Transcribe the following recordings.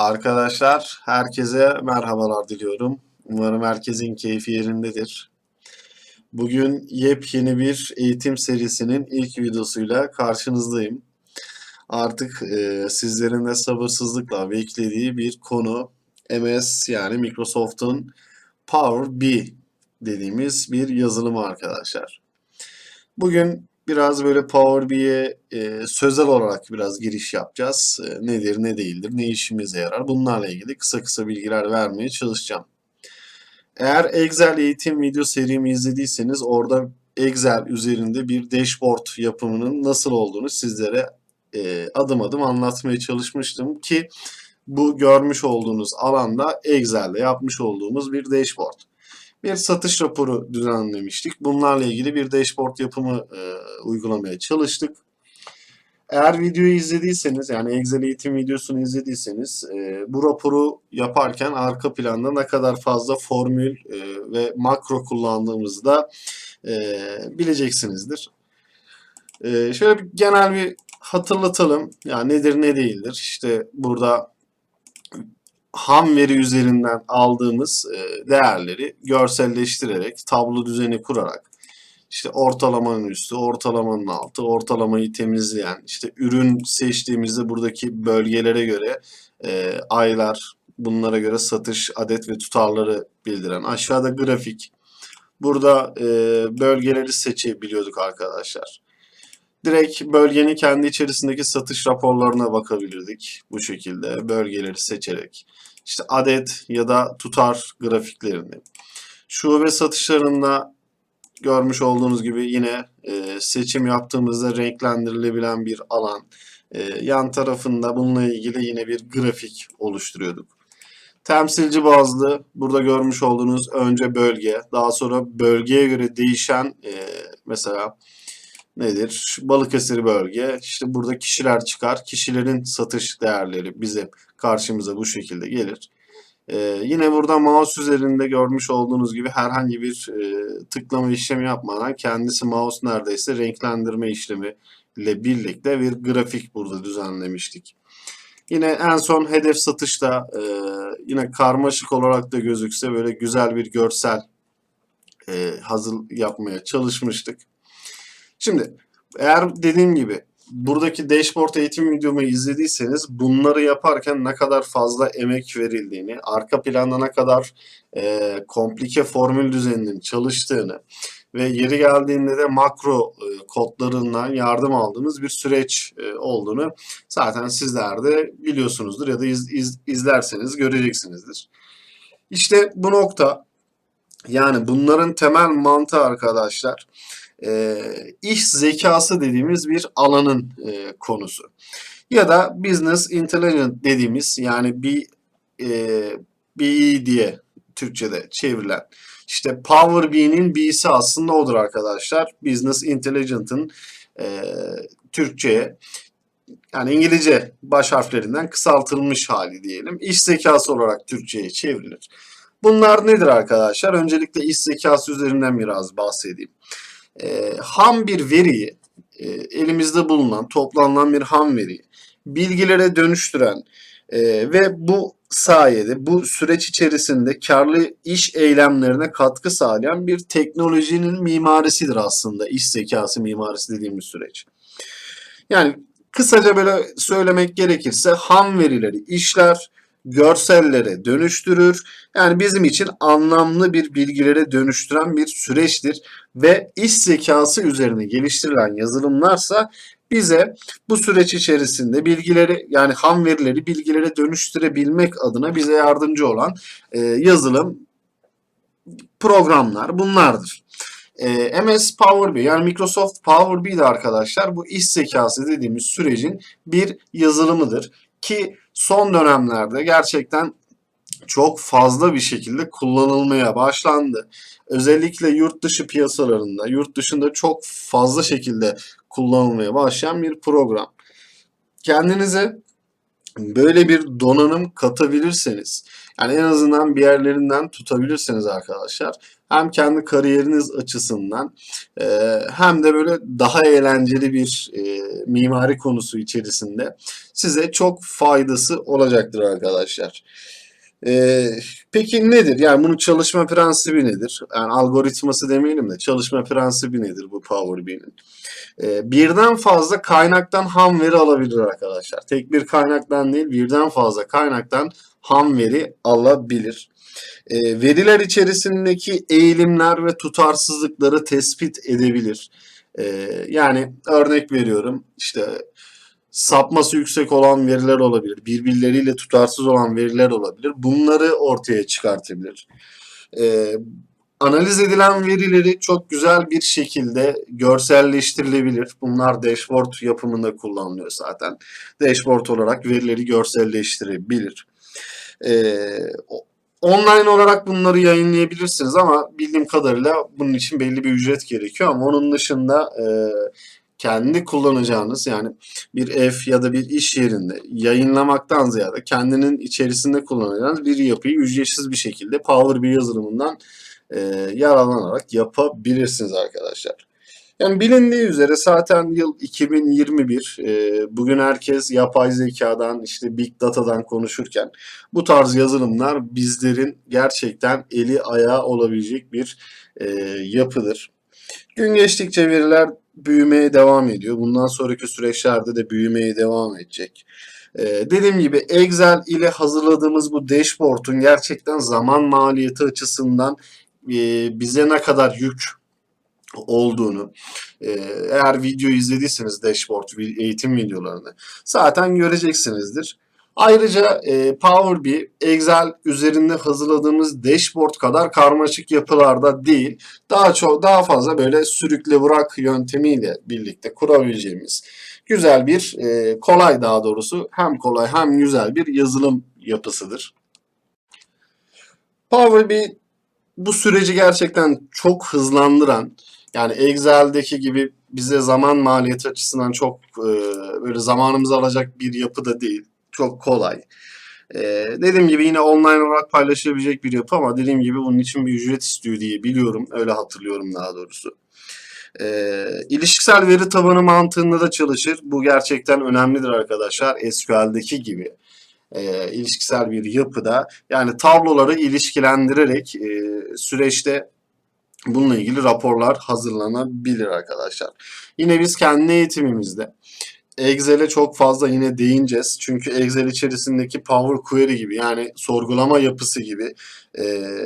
Arkadaşlar herkese merhabalar diliyorum. Umarım herkesin keyfi yerindedir. Bugün yepyeni bir eğitim serisinin ilk videosuyla karşınızdayım. Artık e, sizlerin de sabırsızlıkla beklediği bir konu MS yani Microsoft'un Power BI dediğimiz bir yazılım arkadaşlar. Bugün biraz böyle Power BI'ye e, sözel olarak biraz giriş yapacağız. E, nedir, ne değildir, ne işimize yarar bunlarla ilgili kısa kısa bilgiler vermeye çalışacağım. Eğer Excel eğitim video serimi izlediyseniz orada Excel üzerinde bir dashboard yapımının nasıl olduğunu sizlere e, adım adım anlatmaya çalışmıştım ki bu görmüş olduğunuz alanda Excel'de yapmış olduğumuz bir dashboard bir satış raporu düzenlemiştik. Bunlarla ilgili bir dashboard yapımı e, uygulamaya çalıştık. Eğer videoyu izlediyseniz yani Excel eğitim videosunu izlediyseniz e, bu raporu yaparken arka planda ne kadar fazla formül e, ve makro kullandığımızı da e, bileceksinizdir. E, şöyle bir genel bir hatırlatalım. Yani nedir ne değildir. İşte burada ham veri üzerinden aldığımız e, değerleri görselleştirerek, tablo düzeni kurarak işte ortalamanın üstü, ortalamanın altı, ortalamayı temizleyen, işte ürün seçtiğimizde buradaki bölgelere göre e, aylar, bunlara göre satış, adet ve tutarları bildiren. Aşağıda grafik. Burada e, bölgeleri seçebiliyorduk arkadaşlar. Direkt bölgenin kendi içerisindeki satış raporlarına bakabilirdik. Bu şekilde bölgeleri seçerek. İşte adet ya da tutar grafiklerini. Şube satışlarında görmüş olduğunuz gibi yine e, seçim yaptığımızda renklendirilebilen bir alan. E, yan tarafında bununla ilgili yine bir grafik oluşturuyorduk. Temsilci bazlı burada görmüş olduğunuz önce bölge, daha sonra bölgeye göre değişen e, mesela nedir? Balıkesir bölge. İşte burada kişiler çıkar. Kişilerin satış değerleri bize karşımıza bu şekilde gelir. Ee, yine burada mouse üzerinde görmüş olduğunuz gibi herhangi bir e, tıklama işlemi yapmadan kendisi mouse neredeyse renklendirme işlemi ile birlikte bir grafik burada düzenlemiştik. Yine en son hedef satışta e, yine karmaşık olarak da gözükse böyle güzel bir görsel e, hazır yapmaya çalışmıştık. Şimdi eğer dediğim gibi buradaki dashboard eğitim videomu izlediyseniz bunları yaparken ne kadar fazla emek verildiğini, arka planda ne kadar e, komplike formül düzeninin çalıştığını ve yeri geldiğinde de makro e, kodlarından yardım aldığımız bir süreç e, olduğunu zaten sizler de biliyorsunuzdur ya da iz, iz, izlerseniz göreceksinizdir. İşte bu nokta yani bunların temel mantığı arkadaşlar e, iş zekası dediğimiz bir alanın e, konusu. Ya da business intelligence dediğimiz yani bir e, BE diye Türkçe'de çevrilen işte Power BI'nin B'si aslında odur arkadaşlar. Business Intelligence'ın e, Türkçe'ye yani İngilizce baş harflerinden kısaltılmış hali diyelim. İş zekası olarak Türkçe'ye çevrilir. Bunlar nedir arkadaşlar? Öncelikle iş zekası üzerinden biraz bahsedeyim e, ham bir veriyi e, elimizde bulunan toplanılan bir ham veriyi bilgilere dönüştüren e, ve bu sayede bu süreç içerisinde karlı iş eylemlerine katkı sağlayan bir teknolojinin mimarisidir aslında iş zekası mimarisi dediğimiz süreç. Yani kısaca böyle söylemek gerekirse ham verileri işler, görsellere dönüştürür. Yani bizim için anlamlı bir bilgilere dönüştüren bir süreçtir ve iş zekası üzerine geliştirilen yazılımlarsa bize bu süreç içerisinde bilgileri yani ham verileri bilgilere dönüştürebilmek adına bize yardımcı olan e, yazılım programlar bunlardır. E, MS Power BI yani Microsoft Power BI de arkadaşlar bu iş zekası dediğimiz sürecin bir yazılımıdır ki son dönemlerde gerçekten çok fazla bir şekilde kullanılmaya başlandı. Özellikle yurt dışı piyasalarında, yurt dışında çok fazla şekilde kullanılmaya başlayan bir program. Kendinize böyle bir donanım katabilirseniz yani en azından bir yerlerinden tutabilirseniz arkadaşlar hem kendi kariyeriniz açısından e, hem de böyle daha eğlenceli bir e, mimari konusu içerisinde size çok faydası olacaktır arkadaşlar. Ee, peki nedir? Yani bunun çalışma prensibi nedir? Yani algoritması demeyelim de çalışma prensibi nedir bu Power BI'nin? Ee, birden fazla kaynaktan ham veri alabilir arkadaşlar. Tek bir kaynaktan değil birden fazla kaynaktan ham veri alabilir. Ee, veriler içerisindeki eğilimler ve tutarsızlıkları tespit edebilir. Ee, yani örnek veriyorum işte sapması yüksek olan veriler olabilir. Birbirleriyle tutarsız olan veriler olabilir. Bunları ortaya çıkartabilir. Ee, analiz edilen verileri çok güzel bir şekilde görselleştirilebilir. Bunlar dashboard yapımında kullanılıyor zaten. Dashboard olarak verileri görselleştirebilir. Ee, online olarak bunları yayınlayabilirsiniz ama bildiğim kadarıyla bunun için belli bir ücret gerekiyor ama onun dışında e, kendi kullanacağınız yani bir ev ya da bir iş yerinde yayınlamaktan ziyade kendinin içerisinde kullanacağınız bir yapıyı ücretsiz bir şekilde Power BI yazılımından e, yararlanarak yapabilirsiniz arkadaşlar. Yani bilindiği üzere zaten yıl 2021. E, bugün herkes yapay zekadan işte big data'dan konuşurken bu tarz yazılımlar bizlerin gerçekten eli ayağı olabilecek bir e, yapıdır. Gün geçtikçe veriler büyümeye devam ediyor. Bundan sonraki süreçlerde de büyümeye devam edecek. Ee, dediğim gibi Excel ile hazırladığımız bu dashboard'un gerçekten zaman maliyeti açısından e, bize ne kadar yük olduğunu e, eğer video izlediyseniz dashboard eğitim videolarını zaten göreceksinizdir. Ayrıca e, Power BI, Excel üzerinde hazırladığımız dashboard kadar karmaşık yapılarda değil. Daha çok daha fazla böyle sürükle bırak yöntemiyle birlikte kurabileceğimiz güzel bir e, kolay daha doğrusu hem kolay hem güzel bir yazılım yapısıdır. Power BI bu süreci gerçekten çok hızlandıran yani Excel'deki gibi bize zaman maliyeti açısından çok e, böyle zamanımızı alacak bir yapıda değil çok kolay. Ee, dediğim gibi yine online olarak paylaşılabilecek bir yapı ama dediğim gibi bunun için bir ücret istiyor diye biliyorum. Öyle hatırlıyorum daha doğrusu. Ee, ilişkisel veri tabanı mantığında da çalışır. Bu gerçekten önemlidir arkadaşlar. SQL'deki gibi e, ilişkisel bir yapıda yani tabloları ilişkilendirerek e, süreçte bununla ilgili raporlar hazırlanabilir arkadaşlar. Yine biz kendi eğitimimizde Excel'e çok fazla yine değineceğiz. Çünkü Excel içerisindeki Power Query gibi yani sorgulama yapısı gibi e,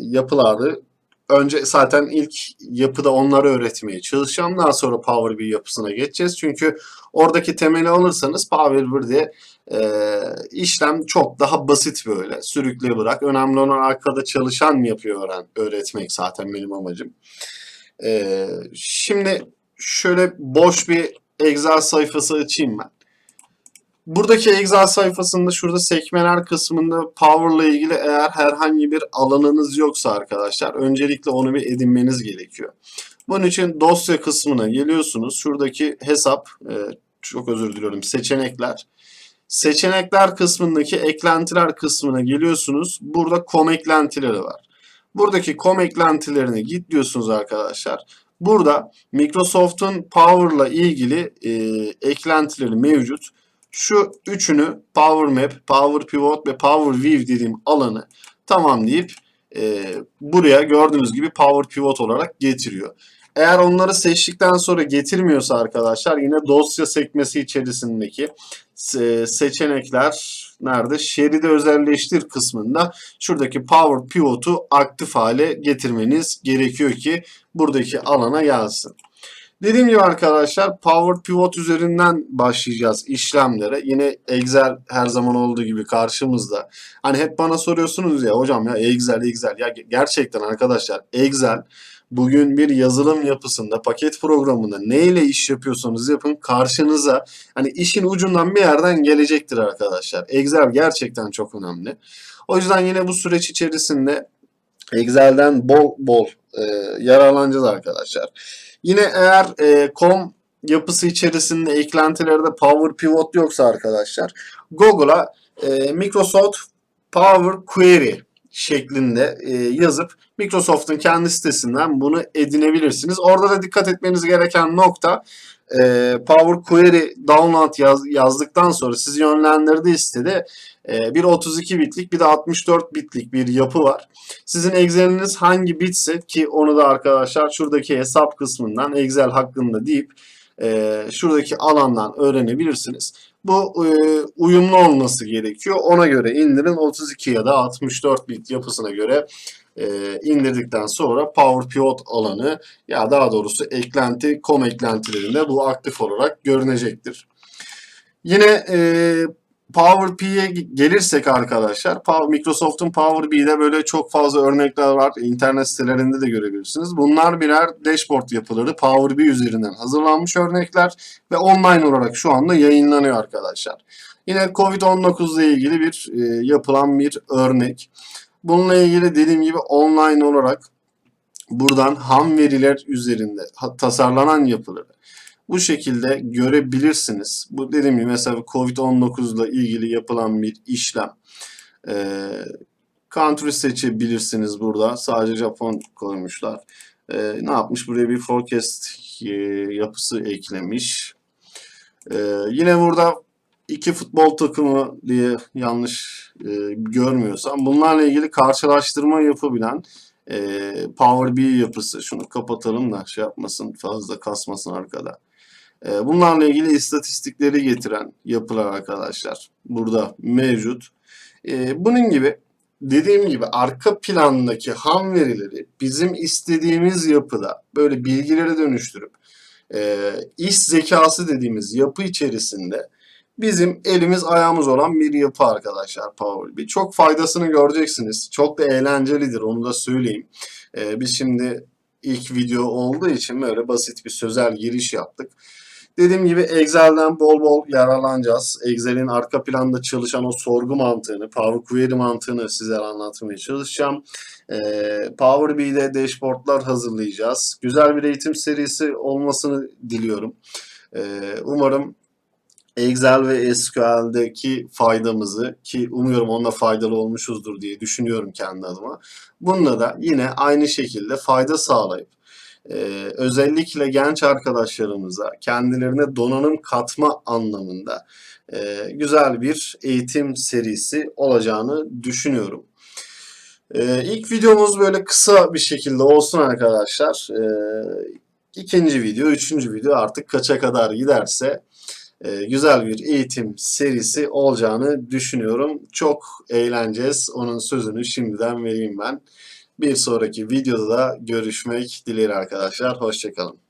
yapıları önce zaten ilk yapıda onları öğretmeye çalışacağım. Daha sonra Power BI yapısına geçeceğiz. Çünkü oradaki temeli alırsanız Power BI'de e, işlem çok daha basit böyle. Sürükle bırak. Önemli olan arkada çalışan mı yapıyor öğren, öğretmek zaten benim amacım. E, şimdi şöyle boş bir Excel sayfası açayım ben. Buradaki Excel sayfasında şurada sekmeler kısmında Power ile ilgili eğer herhangi bir alanınız yoksa arkadaşlar öncelikle onu bir edinmeniz gerekiyor. Bunun için dosya kısmına geliyorsunuz. Şuradaki hesap, e, çok özür diliyorum, seçenekler. Seçenekler kısmındaki eklentiler kısmına geliyorsunuz. Burada kom eklentileri var. Buradaki kom eklentilerine git diyorsunuz arkadaşlar. Burada Microsoft'un Power'la ilgili e, eklentileri mevcut. Şu üçünü Power Map, Power Pivot ve Power View dediğim alanı tamam deyip e, buraya gördüğünüz gibi Power Pivot olarak getiriyor. Eğer onları seçtikten sonra getirmiyorsa arkadaşlar yine dosya sekmesi içerisindeki seçenekler nerede? Şeridi özelleştir kısmında şuradaki Power Pivot'u aktif hale getirmeniz gerekiyor ki buradaki alana gelsin. Dediğim gibi arkadaşlar Power Pivot üzerinden başlayacağız işlemlere. Yine Excel her zaman olduğu gibi karşımızda. Hani hep bana soruyorsunuz ya hocam ya Excel Excel ya gerçekten arkadaşlar Excel bugün bir yazılım yapısında, paket programında neyle iş yapıyorsanız yapın karşınıza hani işin ucundan bir yerden gelecektir arkadaşlar. Excel gerçekten çok önemli. O yüzden yine bu süreç içerisinde Excel'den bol bol e, yararlanacağız arkadaşlar. Yine eğer e, com yapısı içerisinde eklentilerde Power Pivot yoksa arkadaşlar Google'a e, Microsoft Power Query şeklinde e, yazıp Microsoft'un kendi sitesinden bunu edinebilirsiniz. Orada da dikkat etmeniz gereken nokta e, Power Query download yaz, yazdıktan sonra sizi yönlendirdiği sitede e, bir 32 bitlik bir de 64 bitlik bir yapı var. Sizin Excel'iniz hangi bitse ki onu da arkadaşlar şuradaki hesap kısmından Excel hakkında deyip e, şuradaki alandan öğrenebilirsiniz. Bu e, uyumlu olması gerekiyor. Ona göre indirin 32 ya da 64 bit yapısına göre e, indirdikten sonra Power Pivot alanı ya daha doğrusu eklenti, kom eklentilerinde bu aktif olarak görünecektir. Yine e, Power P'ye gelirsek arkadaşlar, Microsoft'un Power BI'de böyle çok fazla örnekler var. İnternet sitelerinde de görebilirsiniz. Bunlar birer dashboard yapıları Power BI üzerinden hazırlanmış örnekler ve online olarak şu anda yayınlanıyor arkadaşlar. Yine Covid-19 ile ilgili bir e, yapılan bir örnek. Bununla ilgili dediğim gibi online olarak buradan ham veriler üzerinde tasarlanan yapıları bu şekilde görebilirsiniz. Bu dediğim gibi mesela Covid-19 ile ilgili yapılan bir işlem. Ee, country seçebilirsiniz burada. Sadece Japon koymuşlar. Ee, ne yapmış? Buraya bir forecast e, yapısı eklemiş. Ee, yine burada iki futbol takımı diye yanlış e, görmüyorsam bunlarla ilgili karşılaştırma yapabilen e, Power BI yapısı. Şunu kapatalım da şey yapmasın fazla kasmasın arkada. E, bunlarla ilgili istatistikleri getiren yapılar arkadaşlar burada mevcut. E, bunun gibi dediğim gibi arka plandaki ham verileri bizim istediğimiz yapıda böyle bilgileri dönüştürüp e, iş zekası dediğimiz yapı içerisinde bizim elimiz ayağımız olan bir yapı arkadaşlar Power BI. Çok faydasını göreceksiniz. Çok da eğlencelidir onu da söyleyeyim. Ee, biz şimdi ilk video olduğu için böyle basit bir sözel giriş yaptık. Dediğim gibi Excel'den bol bol yararlanacağız. Excel'in arka planda çalışan o sorgu mantığını, Power Query mantığını sizlere anlatmaya çalışacağım. Ee, Power BI'de dashboardlar hazırlayacağız. Güzel bir eğitim serisi olmasını diliyorum. Ee, umarım Excel ve SQL'deki faydamızı ki umuyorum onunla faydalı olmuşuzdur diye düşünüyorum kendi adıma. Bununla da yine aynı şekilde fayda sağlayıp e, özellikle genç arkadaşlarımıza kendilerine donanım katma anlamında e, güzel bir eğitim serisi olacağını düşünüyorum. E, ilk videomuz böyle kısa bir şekilde olsun arkadaşlar. E, ikinci video, üçüncü video artık kaça kadar giderse e, güzel bir eğitim serisi olacağını düşünüyorum. Çok eğleneceğiz. Onun sözünü şimdiden vereyim ben. Bir sonraki videoda da görüşmek dileğiyle arkadaşlar. Hoşçakalın.